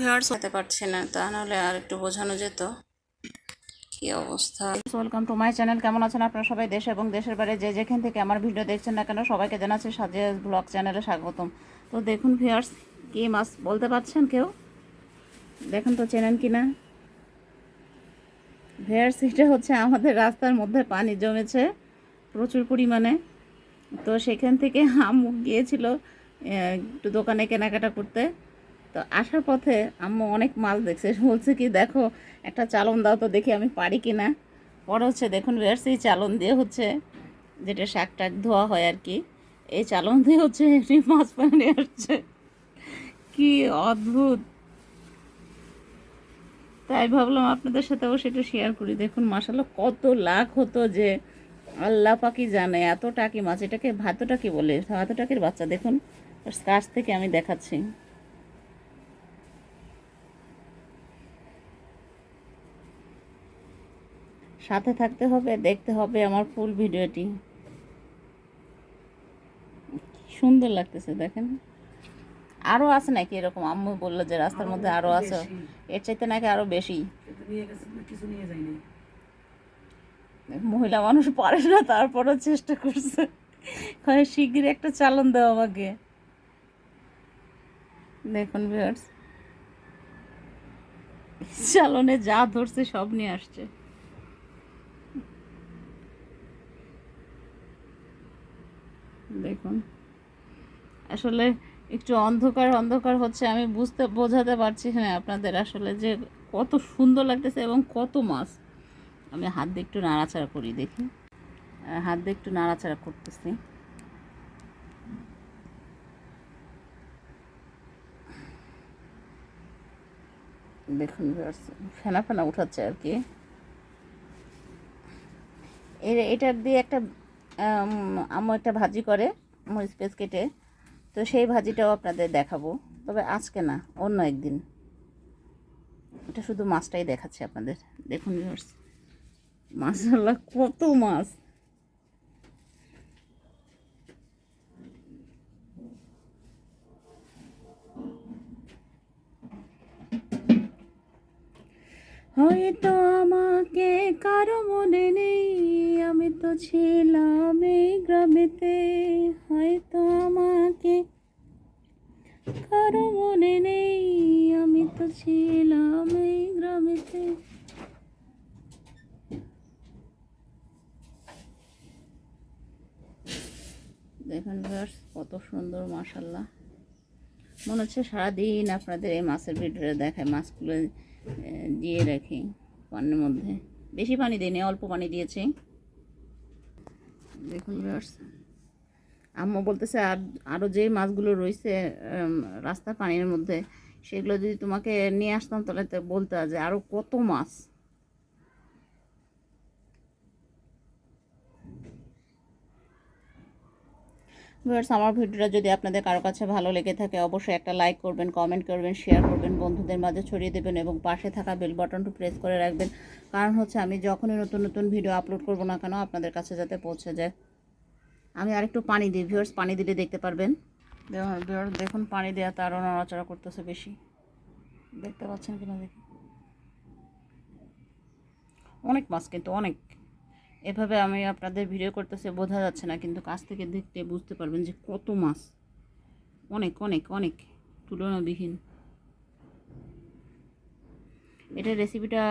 Viewers হতে পারছি না তা নাহলে আর একটু বোঝানো যেত। কি অবস্থা? ওয়েলকাম টু মাই চ্যানেল কেমন আছেন আপনারা সবাই? দেশ এবং দেশের বাইরে যে যেখান থেকে আমার ভিডিও দেখছেন না কেন সবাইকে জানাচ্ছি সাজিয়া ব্লগ চ্যানেলে স্বাগতম। তো দেখুন ভিউয়ার্স কি মাছ বলতে পারছেন কেউ? দেখুন তো চেনেন কি না ভিউয়ার্স এটা হচ্ছে আমাদের রাস্তার মধ্যে পানি জমেছে প্রচুর পরিমাণে। তো সেখান থেকে আম্মু গিয়েছিল একটু দোকানে কেনাকাটা করতে। তো আসার পথে আম্মু অনেক মাছ দেখছে, বলছে কি, দেখো, একটা চালন দাও তো দেখি আমি পারি কি না পরে হচ্ছে, দেখুন বের সেই চালন দিয়ে হচ্ছে যেটা শাক টাক ধোয়া হয় আর কি, এই চালন দিয়ে হচ্ছে এমনি মাছ পানি আসছে। কি অদ্ভুত! তাই ভাবলাম আপনাদের সাথে অবশ্যই একটু শেয়ার করি। দেখুন মাসাল্লাহ কত লাখ হতো যে আল্লাহ পাকি জানে, এত টাকি মাছ, এটাকে ভাত টাকি বলে ভাত টাকির বাচ্চা, দেখুন, কাছ থেকে আমি দেখাচ্ছি। সাথে থাকতে হবে দেখতে হবে আমার ফুল ভিডিওটি। সুন্দর লাগতেছে দেখেন। আরও আছে নাকি এরকম? আম্মু বলল যে রাস্তার মধ্যে আরও আছে। এর চাইতে নাকি আরও বেশি। মহিলা মানুষ পারে না তারপরও চেষ্টা করছে। শিগগির একটা চালন দেওয়া আমাকে। দেখুন ভিউয়ার্স চালনে যা ধরছে সব নিয়ে আসছে। দেখুন। আসলে একটু অন্ধকার অন্ধকার হচ্ছে আমি বুঝতে বোঝাতে পারছি হ্যাঁ আপনাদের আসলে যে কত সুন্দর লাগতেছে এবং কত মাছ। আমি হাত দিয়ে একটু নাড়াচাড়া করি দেখি। হাত দিয়ে একটু নাড়াচাড়া করতেছি। দেখুন ফেনা ফেনা উঠাচ্ছে আর কি। এটার দিয়ে একটা আম, আম্মু একটা ভাজি করে। মরিচ পেঁচ কেটে, তো সেই ভাজিটাও আপনাদের দেখাবো। তবে আজকে না, অন্য একদিন। এটা শুধু মাছটাই দেখাচ্ছে আপনাদের। দেখুন মাশাল্লাহ কত মাছ! হয়তো আমাকে কারও মনে নেই। ছিলাম এই গ্রামেতে হয়তো আমাকে কারও মনে নেই। আমি তো ছিলাম এই গ্রামেতে। দেখুন ভিউয়ার্স কত সুন্দর মাশাল্লাহ মনে হচ্ছে সারাদিন আপনাদের এই মাছের ভিডিওটা দেখায়, মাছগুলো দিয়ে রাখি পানির মধ্যে। বেশি পানি দিইনি, অল্প পানি দিয়েছি। দেখুন ভিউয়ার্স আম্মু বলতেছে, আর আরও যে মাছগুলো রয়েছে রাস্তা রাস্তার পানির মধ্যে, সেগুলো যদি তোমাকে নিয়ে আসতাম, তাহলে তো বলতে যে আরও কত মাছ। ভিউয়ার্স, আমার ভিডিওটা যদি আপনাদের কারও কাছে ভালো লেগে থাকে, অবশ্যই একটা লাইক করবেন কমেন্ট করবেন শেয়ার করবেন, বন্ধুদের মাঝে ছড়িয়ে দেবেন এবং পাশে থাকা বেল বাটনটি প্রেস করে রাখবেন। কারণ হচ্ছে আমি যখনই নতুন নতুন ভিডিও আপলোড করব না কেন, আপনাদের কাছে যাতে পৌঁছে যায়। আমি আরেকটু পানি দিই, ভিউয়ার্স, পানি দিলে দেখতে পারবেন। ভিউয়ার্স, দেখুন, পানি দেওয়া তারও নড়াচড়া করতেছে বেশি। দেখতে পাচ্ছেন কিনা দেখি? অনেক মাছ কিন্তু, অনেক। এভাবে আমি আপনাদের ভিডিও করতেছে, বোঝা যাচ্ছে না, কিন্তু কাছ থেকে দেখতে বুঝতে পারবেন যে কত মাছ। অনেক অনেক অনেক তুলনাবিহীন। এটা রেসিপিটা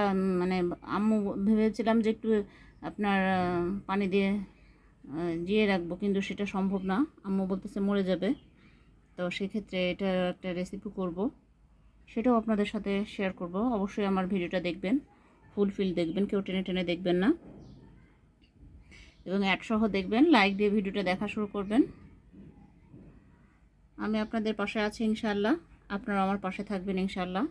মানে আম্মু ভেবেছিলাম যে একটু আপনার পানি দিয়ে জিয়ে রাখব, কিন্তু সেটা সম্ভব না। আম্মু বলতেছে মরে যাবে। তো সেক্ষেত্রে এটা একটা রেসিপি করব। সেটাও আপনাদের সাথে শেয়ার করব। অবশ্যই আমার ভিডিওটা দেখবেন ফুলফিল দেখবেন, কেউ টেনে টেনে দেখবেন না। এবং একসহ দেখবেন লাইক দিয়ে ভিডিওটা দেখা শুরু করবেন। আমি আপনাদের পাশে আছি ইনশাল্লাহ আপনারা আমার পাশে থাকবেন ইনশাল্লাহ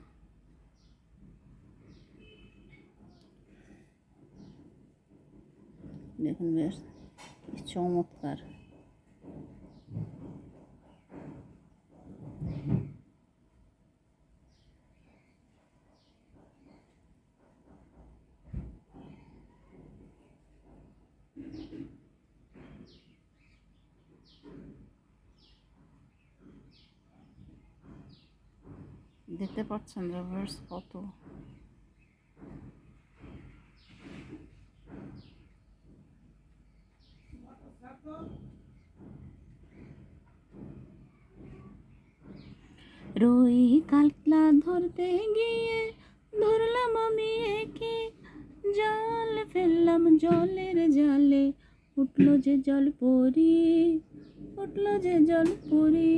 দেখুন বেশ চমৎকার। দেখতে পাচ্ছেন রিভার্স কত রুই কাতলা ধরতে গিয়ে ধরলাম আমি একে। জাল ফেললাম জলের জালে, উঠল যে জল পরি, উঠল যে জল পরি।